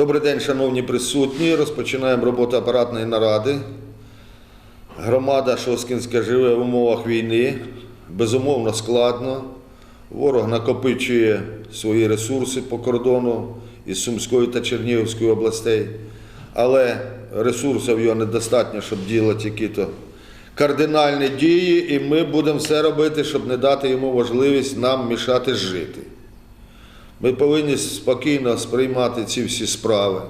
Добрий день, шановні присутні. Розпочинаємо роботу апаратної наради. Громада Шоскінська живе в умовах війни. Безумовно, складно. Ворог накопичує свої ресурси по кордону із Сумської та Чернігівської областей, але ресурсів його недостатньо, щоб ділати які-то кардинальні дії, і ми будемо все робити, щоб не дати йому можливість нам мішати жити. Ми повинні спокійно сприймати ці всі справи.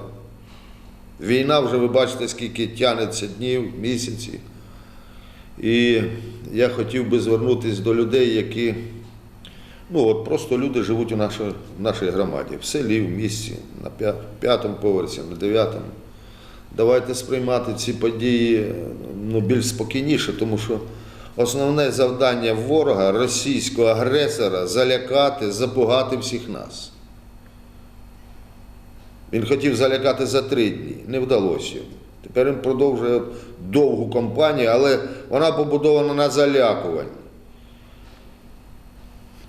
Війна вже ви бачите, скільки тягнеться днів, місяців. І я хотів би звернутися до людей, які, ну от просто люди живуть у нашій, в нашій громаді, в селі, в місті, на п'ятому поверсі, на дев'ятому. Давайте сприймати ці події ну, більш спокійніше, тому що основне завдання ворога, російського агресора, залякати, запугати всіх нас. Він хотів залякати за три дні, не вдалося йому. Тепер він продовжує довгу кампанію, але вона побудована на залякуванні.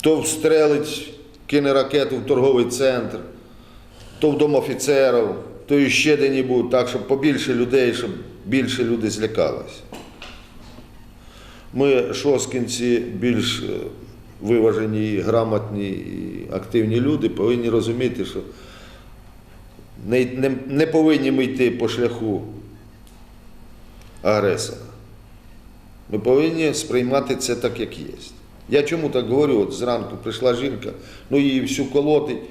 То встрелить, кине ракету в торговий центр, то в дом офіцерів, то іще де-небудь, так, щоб побільше людей, щоб більше люди злякалися. Ми, шоскінці, більш е, виважені, грамотні і активні люди, повинні розуміти, що не, не, не повинні ми йти по шляху агресора. Ми повинні сприймати це так, як є. Я чому так говорю? От зранку прийшла жінка, ну її всю колотить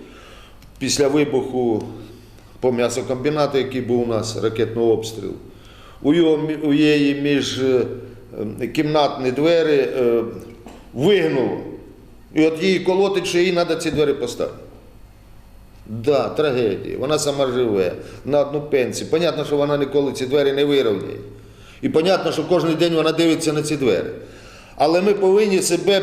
після вибуху по м'ясокомбінату, який був у нас, ракетного обстрілу. У, його, у її між е, кімнатні двері е, вигнуло. І от її колотить, що їй треба ці двері поставити. Да, трагедія. Вона сама живе на одну пенсію. Понятно, що вона ніколи ці двері не вирівняє. І понятно, що кожен день вона дивиться на ці двері. Але ми повинні себе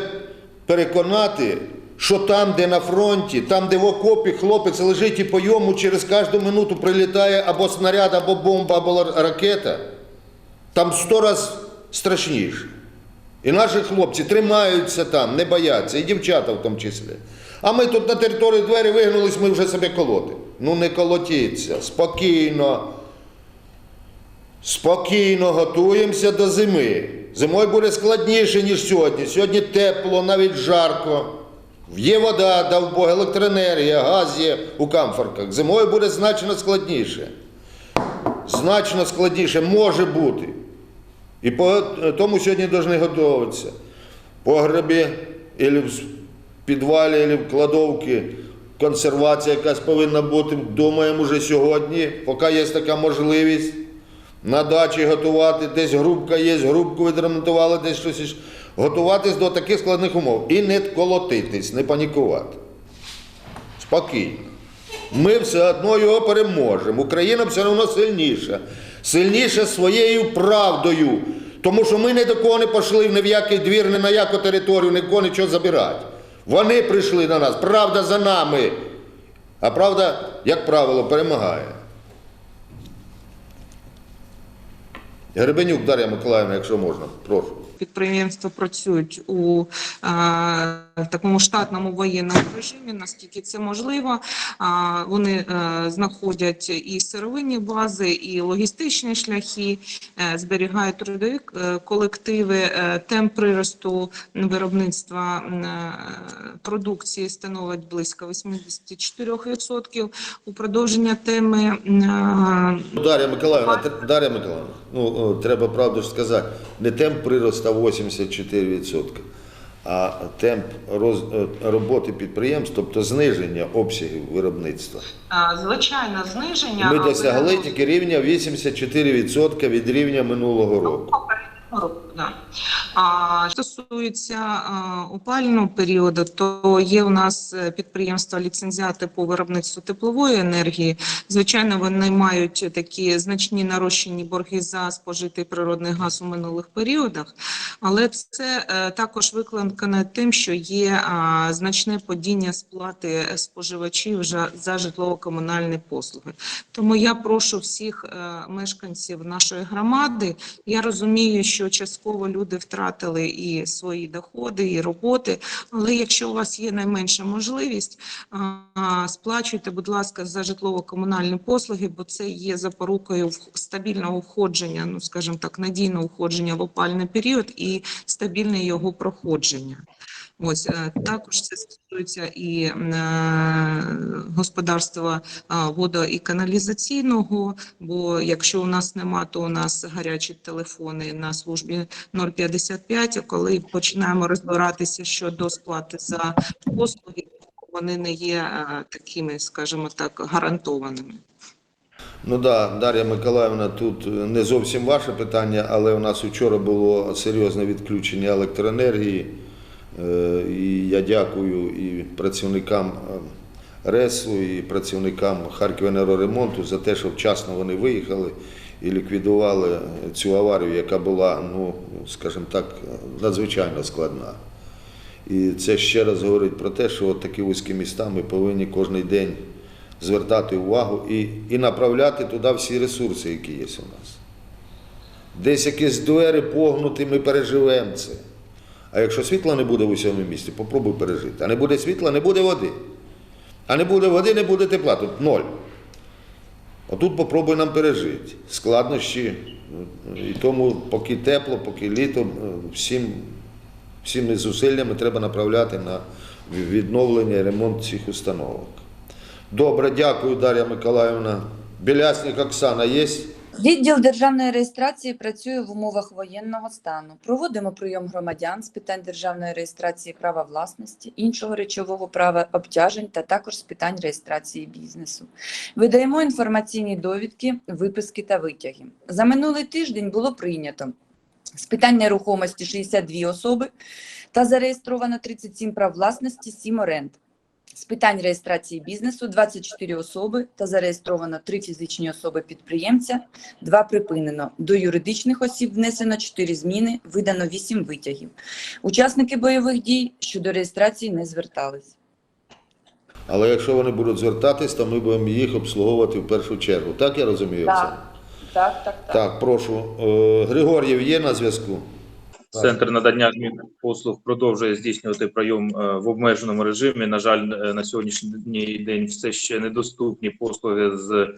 переконати, що там, де на фронті, там, де в окопі хлопець лежить і по йому через кожну минуту прилітає або снаряд, або бомба, або ракета, там сто раз страшніше. І наші хлопці тримаються там, не бояться, і дівчата в тому числі. А ми тут на території двері вигнулись, ми вже себе колоти. Ну не колотіться, спокійно. Спокійно готуємося до зими. Зимою буде складніше, ніж сьогодні. Сьогодні тепло, навіть жарко. Є вода, дав Бог, електроенергія, газ є у камфорках. Зимою буде значно складніше. Значно складніше може бути. І по тому сьогодні повинні готуватися. Погребі, або в підвалі, або в кладовці. Консервація якась повинна бути. Думаємо вже сьогодні, поки є така можливість. На дачі готувати, десь грубка є, грубку відремонтували, десь щось. Готуватись до таких складних умов. І не колотитись, не панікувати. Спокійно. Ми все одно його переможемо. Україна все одно сильніша. Сильніша своєю правдою. Тому що ми ні до кого не пішли ні в який двір, ні на яку територію, ні кого нічого забирати. Вони прийшли на нас. Правда за нами. А правда, як правило, перемагає. Гребенюк Дар'я Миколаївна, якщо можна, прошу. Підприємства працюють у е, такому штатному воєнному режимі, наскільки це можливо. Вони е, знаходять і сировинні бази, і логістичні шляхи, е, зберігають трудові е, колективи. Темп приросту виробництва продукції становить близько 84%. У продовження теми Дар'я Миколаївна, Дар'я Миколаївна, ну треба правду ж сказати, не темп приросту 84%, а темп роз- е, роботи підприємств, тобто зниження обсягів виробництва. Звичайно, зниження. Ми досягли тільки рівня 84% від рівня минулого року. Да. А стосується а, опалювального періоду, то є у нас е, підприємства ліцензіати по виробництву теплової енергії. Звичайно, вони мають такі значні нарощені борги за спожитий природний газ у минулих періодах, але це е, також викликано тим, що є значне падіння сплати споживачів за, за житлово-комунальні послуги. Тому я прошу всіх е, мешканців нашої громади. Я розумію, що частково люди втратили і свої доходи, і роботи. Але якщо у вас є найменша можливість, сплачуйте, будь ласка, за житлово-комунальні послуги, бо це є запорукою стабільного входження, ну скажімо так, надійного входження в опальний період і стабільне його проходження. Ось е, також це стосується і е, господарства водо- і каналізаційного. Бо якщо у нас нема, то у нас гарячі телефони на службі 055, а коли починаємо розбиратися щодо сплати за послуги, вони не є е, такими, скажімо так, гарантованими. Ну да, Дар'я Миколаївна, тут не зовсім ваше питання, але у нас вчора було серйозне відключення електроенергії. Е, І я дякую і працівникам е, РЕСу, і працівникам Харківенергоремонту за те, що вчасно вони виїхали і ліквідували цю аварію, яка була, ну, скажімо так, надзвичайно складна. І це ще раз говорить про те, що от такі вузькі міста ми повинні кожен день звертати увагу і, і направляти туди всі ресурси, які є у нас. Десь якісь двері погнуті, ми переживемо це. А якщо світла не буде в усьому місті, попробуй пережити. А не буде світла, не буде води. А не буде води, не буде тепла. Тут ноль. Отут попробуй нам пережити. Складнощі. І тому, поки тепло, поки літо, всім, всіми зусиллями треба направляти на відновлення і ремонт цих установок. Добре, дякую, Дар'я Миколаївна. Білясник Оксана є? Відділ державної реєстрації працює в умовах воєнного стану. Проводимо прийом громадян з питань державної реєстрації права власності, іншого речового права обтяжень та також з питань реєстрації бізнесу. Видаємо інформаційні довідки, виписки та витяги. За минулий тиждень було прийнято з питань нерухомості 62 особи та зареєстровано 37 прав власності, 7 оренд. З питань реєстрації бізнесу 24 особи та зареєстровано 3 фізичні особи-підприємця, 2 припинено. До юридичних осіб внесено 4 зміни, видано 8 витягів. Учасники бойових дій щодо реєстрації не звертались. Але якщо вони будуть звертатись, то ми будемо їх обслуговувати в першу чергу. Так я розумію? Оксана? так, так, Так, прошу. Е, Григор'єв є на зв'язку? Центр надання адмінних послуг продовжує здійснювати прийом е, в обмеженому режимі. На жаль, е, на сьогоднішній день все ще недоступні послуги з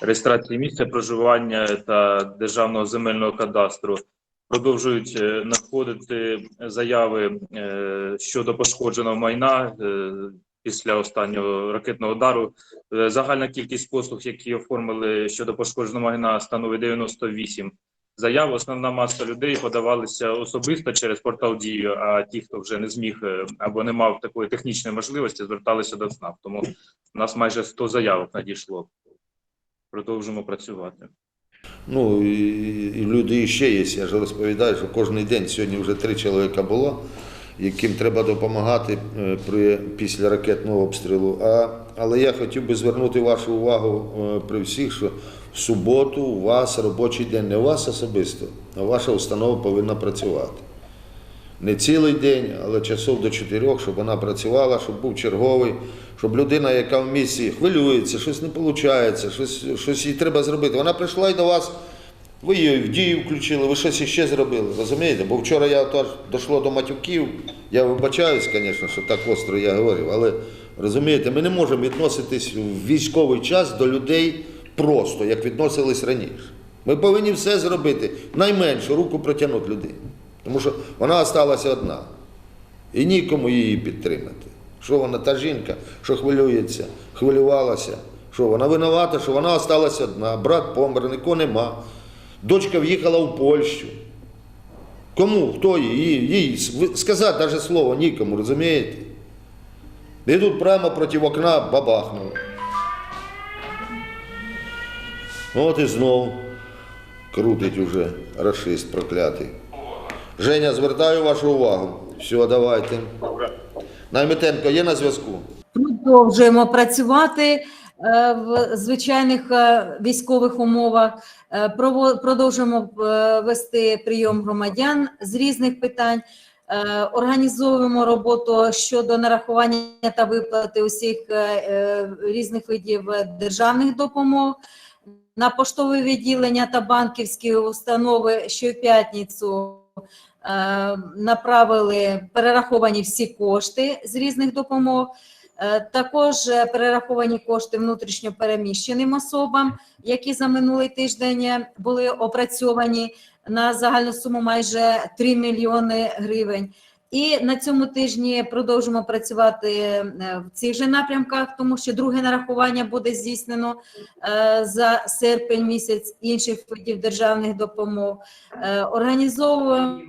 реєстрації місця проживання та державного земельного кадастру. Продовжують е, надходити заяви щодо пошкодженого майна після останнього ракетного удару. Загальна кількість послуг, які оформили щодо пошкодженого майна, становить 98 заяв. Основна маса людей подавалися особисто через портал Дію, а ті, хто вже не зміг е, або не мав такої технічної можливості, зверталися до ЦНАП. Тому у нас майже 100 заявок надійшло. Продовжимо працювати. Ну, і, люди ще є. Я ж розповідаю, що кожен день сьогодні вже три чоловіка було, яким треба допомагати е, при, після ракетного обстрілу. А, але я хотів би звернути вашу увагу е, при всіх, що в суботу у вас робочий день, не у вас особисто, а ваша установа повинна працювати. Не цілий день, але часов до чотирьох, щоб вона працювала, щоб був черговий, щоб людина, яка в місті хвилюється, щось не виходить, щось, щось їй треба зробити. Вона прийшла і до вас, ви її в дію включили, ви щось іще зробили. Розумієте? Бо вчора я теж дійшло до матюків. Я вибачаюсь, звісно, що так остро я говорив, але розумієте, ми не можемо відноситись в військовий час до людей просто, як відносились раніше. Ми повинні все зробити, найменшу руку протягнути людині. Тому що вона залишилася одна. І нікому її підтримати. Що вона та жінка, що хвилюється, хвилювалася, що вона винувата, що вона залишилася одна, брат помер, нікого нема. Дочка в'їхала в Польщу. Кому? Хто їй? Їй сказати навіть слово нікому, розумієте? І тут прямо проти окна бабахнуло. От і знов крутить уже расист проклятий. Женя, звертаю вашу увагу. Все, давайте. Найметенко є на зв'язку? Продовжуємо працювати е, в звичайних е, військових умовах. Е, Продовжуємо вести прийом громадян з різних питань. Е, Організовуємо роботу щодо нарахування та виплати усіх е, е, різних видів державних допомог. На поштове відділення та банківські установи щоп'ятницю направили перераховані всі кошти з різних допомог. Також перераховані кошти внутрішньо переміщеним особам, які за минулий тиждень були опрацьовані на загальну суму майже 3 мільйони гривень. І на цьому тижні продовжимо працювати е, в цих же напрямках, тому що друге нарахування буде здійснено е, за серпень місяць інших видів державних допомог. Е, Організовуємо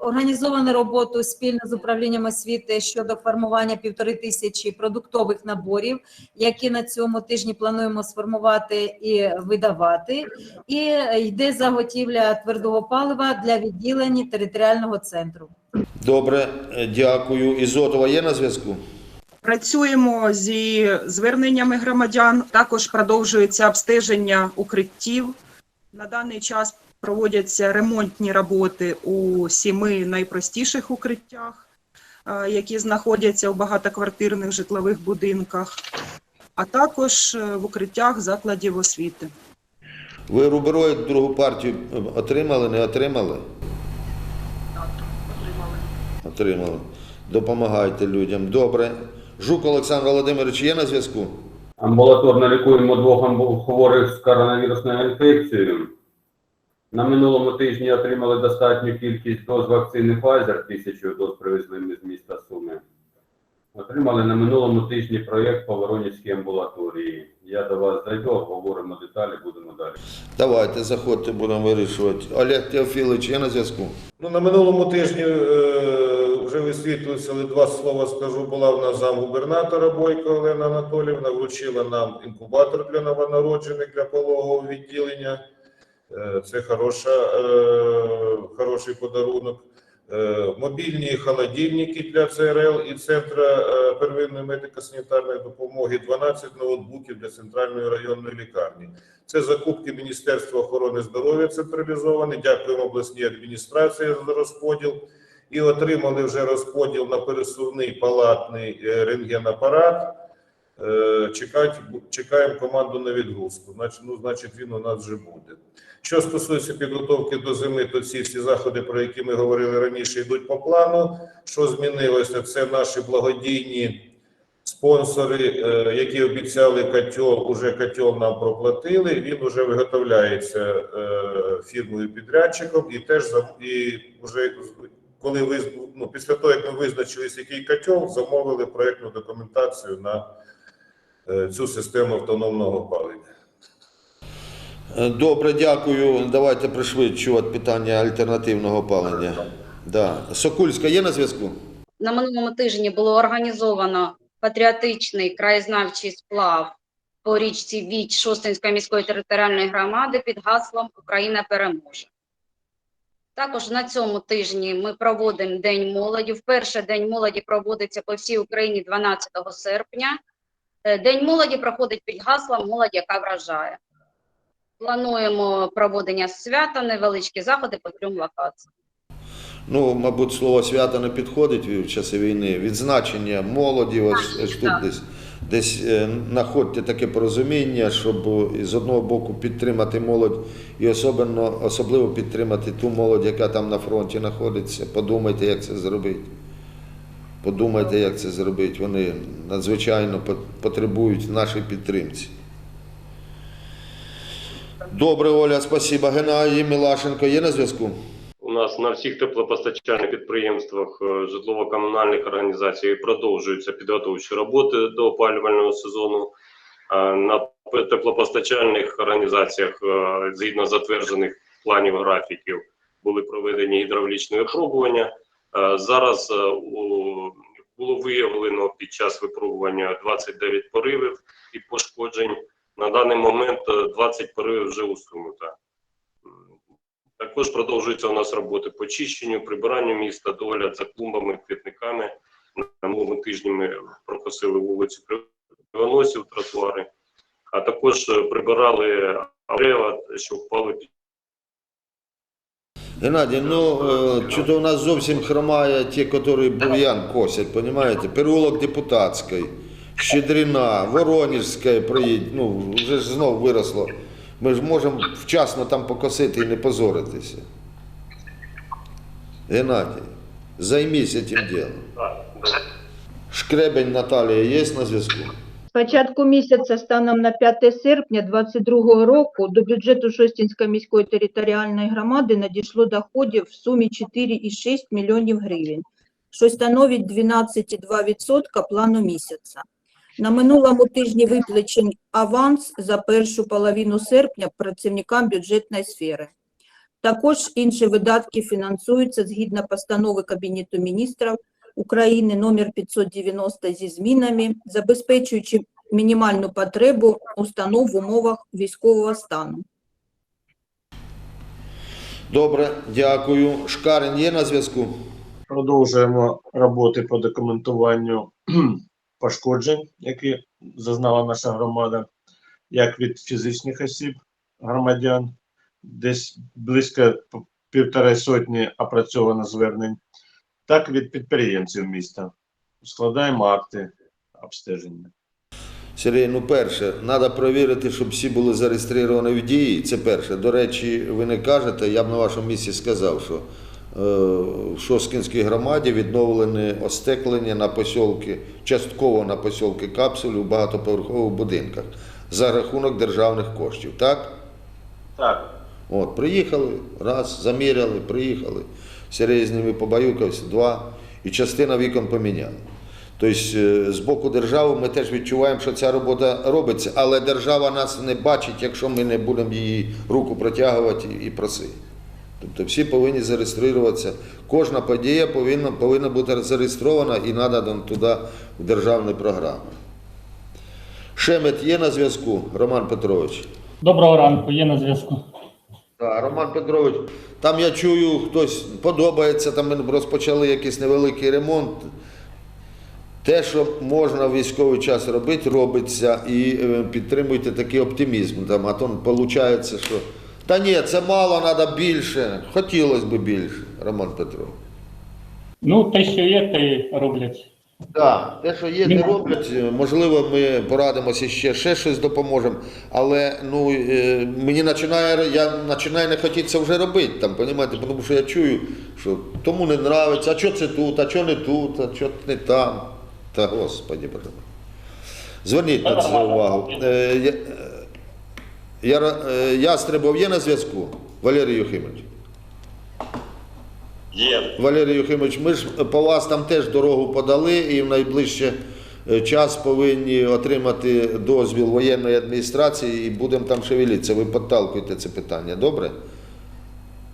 організовано роботу спільно з управлінням освіти щодо формування півтори тисячі продуктових наборів, які на цьому тижні плануємо сформувати і видавати. І йде заготівля твердого палива для відділень територіального центру. Добре, дякую. Ізотова є на зв'язку? Працюємо зі зверненнями громадян. Також продовжується обстеження укриттів. На даний час проводяться ремонтні роботи у сіми найпростіших укриттях, е, які знаходяться у багатоквартирних житлових будинках, а також е, в укриттях закладів освіти. Ви рубероїд другу партію отримали, не отримали? Так, Отримали. Отримали. Допомагайте людям. Добре. Жук Олександр Володимирович є на зв'язку? Амбулаторно лікуємо двох хворих з коронавірусною інфекцією. На минулому тижні отримали достатню кількість доз вакцини Pfizer, тисячу доз привезли ми з міста Суми. Отримали на минулому тижні проєкт по Воронівській амбулаторії. Я до вас зайду, обговоримо деталі, будемо далі. Давайте, заходьте, будемо вирішувати. Олег Теофілович є на зв'язку? Ну, на минулому тижні е, вже висвітлюється, але два слова скажу. Була в нас замгубернатора Бойко Олена Анатолівна, вручила нам інкубатор для новонароджених для пологового відділення. Е, це хороша, е, хороший подарунок. Е, мобільні холодильники для ЦРЛ і Центру е, первинної медико-санітарної допомоги, 12 ноутбуків для центральної районної лікарні. Це закупки Міністерства охорони здоров'я централізовані. Дякуємо обласній адміністрації за розподіл. І отримали вже розподіл на пересувний палатний рентгенапарат. Е, Чекать, чекаємо команду на відгрузку. Значить, ну, значить, він у нас вже буде. Що стосується підготовки до зими, то ці всі заходи, про які ми говорили раніше, йдуть по плану. Що змінилося? Це наші благодійні спонсори, е, які обіцяли котел, уже котел нам проплатили. Він вже виготовляється е, фірмою підрядчиком, і теж і вже коли ви ну, після того, як ми визначились, який котел, замовили проєктну документацію на цю систему автономного опалення. Е, Добре, дякую. Давайте пришвидшувати питання альтернативного опалення. Да. Сокульська є на зв'язку? На минулому тижні було організовано патріотичний краєзнавчий сплав по річці Віч Шостинської міської територіальної громади під гаслом Україна переможе. Також на цьому тижні ми проводимо День молоді. Вперше День молоді проводиться по всій Україні 12 серпня. Е, День молоді проходить під гаслом Молодь, яка вражає. Плануємо проводення свята, невеличкі заходи по трьом локаціям. Ну, мабуть, слово свято не підходить в часи війни. Відзначення молоді, ось, ось тут десь. Десь е, знаходьте таке порозуміння, щоб е, з одного боку підтримати молодь і особливо, особливо підтримати ту молодь, яка там на фронті знаходиться. Подумайте, як це зробити. Подумайте, як це зробити. Вони надзвичайно потребують нашої підтримці. Добре, Оля, спасибо. Геннадій Мілашенко є на зв'язку? У нас на всіх теплопостачальних підприємствах е, житлово-комунальних організацій продовжуються підготовчі роботи до опалювального сезону. А На теплопостачальних організаціях, е, згідно затверджених планів графіків, були проведені гідравлічні випробування. Е, Зараз е, було виявлено під час випробування 29 поривів і пошкоджень. На даний момент е, 20 поривів вже усунуто. Також продовжуються у нас роботи по чищенню, прибиранню міста, догляд за клумбами, квітниками. На минулому тижні ми прокосили вулицю Кривоносів, тротуари, а також е, прибирали дерева, що впали під Геннадій, ну е, чудо у нас зовсім хромає ті, які бур'ян косять, понимаете? Переулок Депутатський, Щедрина, Воронежська, проїдь, ну вже ж знов виросло. Ми ж можемо вчасно там покосити і не позоритися. Геннадій, займись цим ділом. Шкребень Наталія є на зв'язку? Початку місяця станом на 5 серпня 2022 року до бюджету Шостінської міської територіальної громади надійшло доходів в сумі 4,6 мільйонів гривень, що становить 12,2% плану місяця. На минулому тижні виплачений аванс за першу половину серпня працівникам бюджетної сфери. Також інші видатки фінансуються згідно постанови Кабінету міністрів України номер 590 зі змінами, забезпечуючи мінімальну потребу установ в умовах військового стану. Добре, дякую. Шкарин є на зв'язку? Продовжуємо роботи по документуванню пошкоджень, які зазнала наша громада, як від фізичних осіб, громадян, десь близько півтори сотні опрацьовано звернень, так і від підприємців міста. Складаємо акти обстеження. Сергій, ну перше, треба перевірити, щоб всі були зареєстровані в дії. Це перше. До речі, ви не кажете, я б на вашому місці сказав, що е, в Шоскінській громаді відновлені остеклення на посілки, частково на посілки капсулі у багатоповерхових будинках за рахунок державних коштів. Так? Так, От, приїхали, раз, заміряли, приїхали. Сергій з ними побаюкався, два, і частина вікон поміняли. Тобто, е, з боку держави ми теж відчуваємо, що ця робота робиться, але держава нас не бачить, якщо ми не будемо її руку протягувати і просити. Тобто всі повинні зареєструватися. Кожна подія повинна, повинна бути зареєстрована і надана туди в державні програми. Шемет є на зв'язку, Роман Петрович. Доброго ранку, є на зв'язку. Так, Роман Петрович, там я чую, хтось подобається, там ми розпочали якийсь невеликий ремонт. Те, що можна в військовий час робити, робиться і е, підтримуйте такий оптимізм. Там, а то виходить, що та ні, це мало, треба більше. Хотілося б більше, Роман Петрович. Ну, те, що є, те й роблять. Так, те, що є, не роблять. Можливо, ми порадимося ще, ще щось допоможемо. Але ну, е, мені починає, я починаю не хотітися вже робити, там, понімаєте? тому що я чую, що тому не нравиться, а що це тут, а що не тут, а що не там. Та господі боже. Зверніть на це увагу. Е, я, е, я, е, Ястребов є на зв'язку, Валерій Юхимович? Є. Валерій Юхимович, ми ж по вас там теж дорогу подали і в найближче е, час повинні отримати дозвіл воєнної адміністрації і будемо там шевелитися. Ви підталкуєте це питання, добре?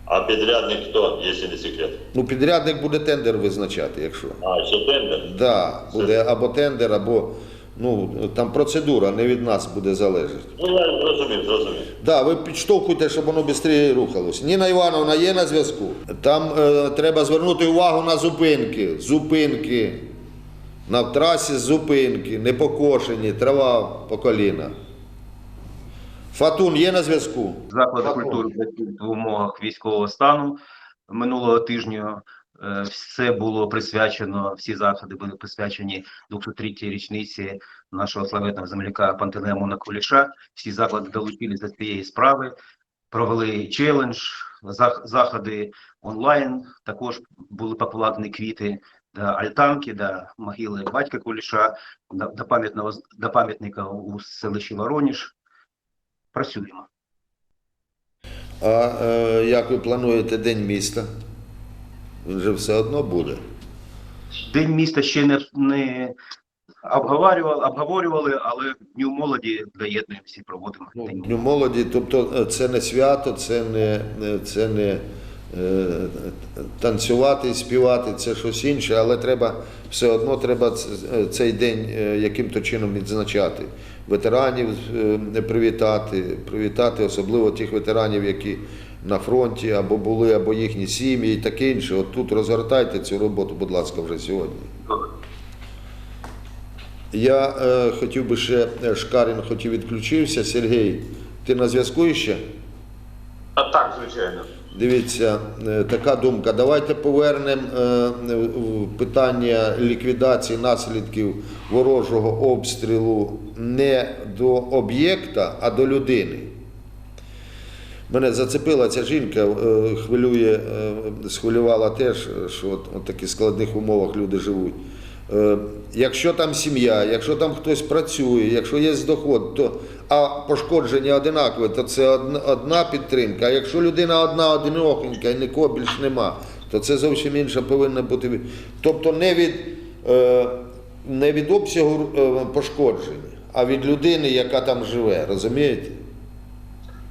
А підрядник хто, якщо не секрет? Ну, підрядник буде тендер визначати, якщо. А, ще тендер? Да, буде або тендер, або ну, там процедура не від нас буде залежати. Ну, я зрозумів, зрозумів. Да, ви підштовхуйте, щоб воно швидше рухалось. Ніна Івановна є на зв'язку. Там е, треба звернути увагу на зупинки. Зупинки. На трасі зупинки, не покошені, трава по коліна. Фатун є на зв'язку? Заклади Дякую. культури в умовах військового стану. Минулого тижня все було присвячено, всі заходи були присвячені 203-й річниці нашого славетного земляка Пантелеймона Куліша. Всі заклади долучилися до цієї справи, провели челендж, заходи онлайн. Також були покладені квіти до альтанки, до могили батька Куліша, до, пам'ятного до пам'ятника у селищі Вороніж. Працюємо. А е, як ви плануєте День міста? Він же все одно буде. День міста ще не, не обговорювали, обговорювали, але Дню молоді доєднуємося і проводимо Ну. Дню молоді, тобто е, це не свято, це не, це не е, танцювати і співати, це щось інше, але треба все одно треба е, цей день е, яким-то чином відзначати. Ветеранів привітати, привітати особливо тих ветеранів, які на фронті або були, або їхні сім'ї і таке інше. От тут розгортайте цю роботу, будь ласка, вже сьогодні. Я е, хотів би ще, е, Шкарін хотів відключився. Сергій, ти на зв'язку ще? А так, звичайно. Дивіться, е, така думка. Давайте повернемо е, питання ліквідації наслідків ворожого обстрілу не до об'єкта, а до людини. Мене зацепила ця жінка, е, хвилює, е, схвилювала теж, що от, от таких складних умовах люди живуть. Е, Якщо там сім'я, якщо там хтось працює, якщо є доход, то а пошкодження одинакове, то це одна, підтримка. А якщо людина одна одинокенька і нікого більш нема, то це зовсім інша повинна бути. Тобто не від, не від обсягу пошкоджень, а від людини, яка там живе. Розумієте?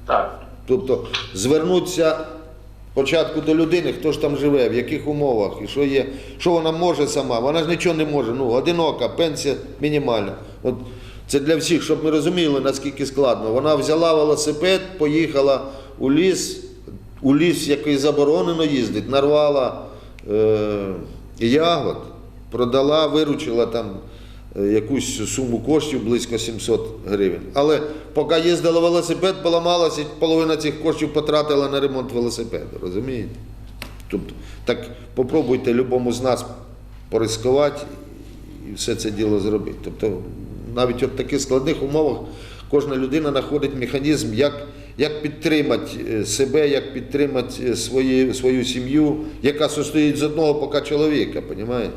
Так. Тобто звернутися спочатку до людини, хто ж там живе, в яких умовах і що є, що вона може сама. Вона ж нічого не може. Ну, одинока, пенсія мінімальна. От це для всіх, щоб ми розуміли, наскільки складно. Вона взяла велосипед, поїхала у ліс, у ліс, який заборонено їздить, нарвала е, ягод, продала, виручила там якусь суму коштів близько 700 гривень. Але поки їздила велосипед, поламалася, половина цих коштів потратила на ремонт велосипеду. Розумієте? Тобто, так попробуйте любому з нас порискувати і все це діло зробити. Тобто, навіть от в таких складних умовах кожна людина знаходить механізм, як, як підтримати е, себе, як підтримати е, свої, свою сім'ю, яка состоїть з одного поки чоловіка, розумієте?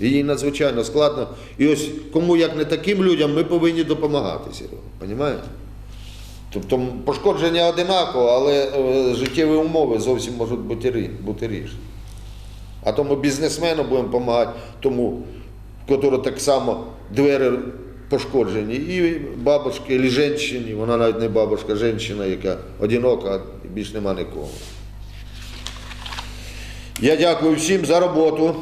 Їй надзвичайно складно. І ось кому як не таким людям ми повинні допомагати, Серега? Тобто пошкодження одинаково, але е, життєві умови зовсім можуть бути, бути різні. А тому бізнесмену будемо допомагати, тому, котрого так само двері пошкоджені, і бабушки, і жінці, вона навіть не бабушка, жінка, яка одинока, більш нема нікого. Я дякую всім за роботу.